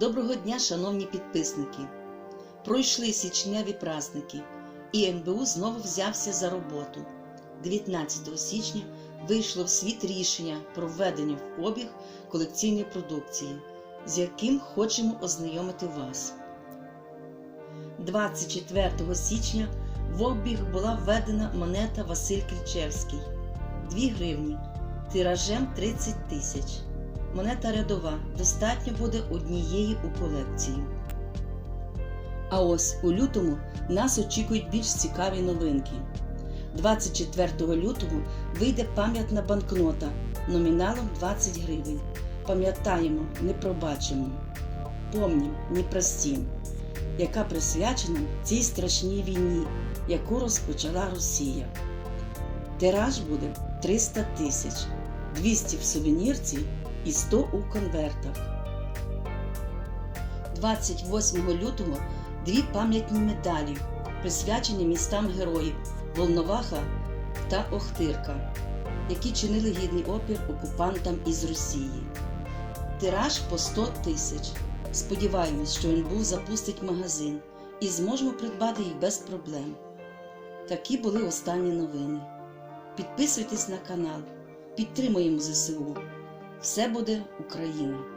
Доброго дня, шановні підписники! Пройшли січневі праздники, і НБУ знову взявся за роботу. 19 січня вийшло в світ рішення про введення в обіг колекційної продукції, з яким хочемо ознайомити вас. 24 січня в обіг була введена монета Василь Кричевський 2 гривні тиражем 30 тисяч. Монета рядова достатньо буде однієї у колекції. А ось у лютому нас очікують більш цікаві новинки. 24 лютого вийде пам'ятна банкнота номіналом 20 гривень. Пам'ятаємо, не пробачимо. Помнім, не простім, яка присвячена цій страшній війні, яку розпочала Росія. Тираж буде 300 тисяч, 200 в сувенірці і 100 у конвертах. 28 лютого дві пам'ятні медалі, присвячені містам героїв Волноваха та Охтирка, які чинили гідний опір окупантам із Росії. Тираж по 100 тисяч. Сподіваємось, що НБУ запустить магазин і зможемо придбати їх без проблем. Такі були останні новини. Підписуйтесь на канал, підтримуємо ЗСУ. Все буде Україна!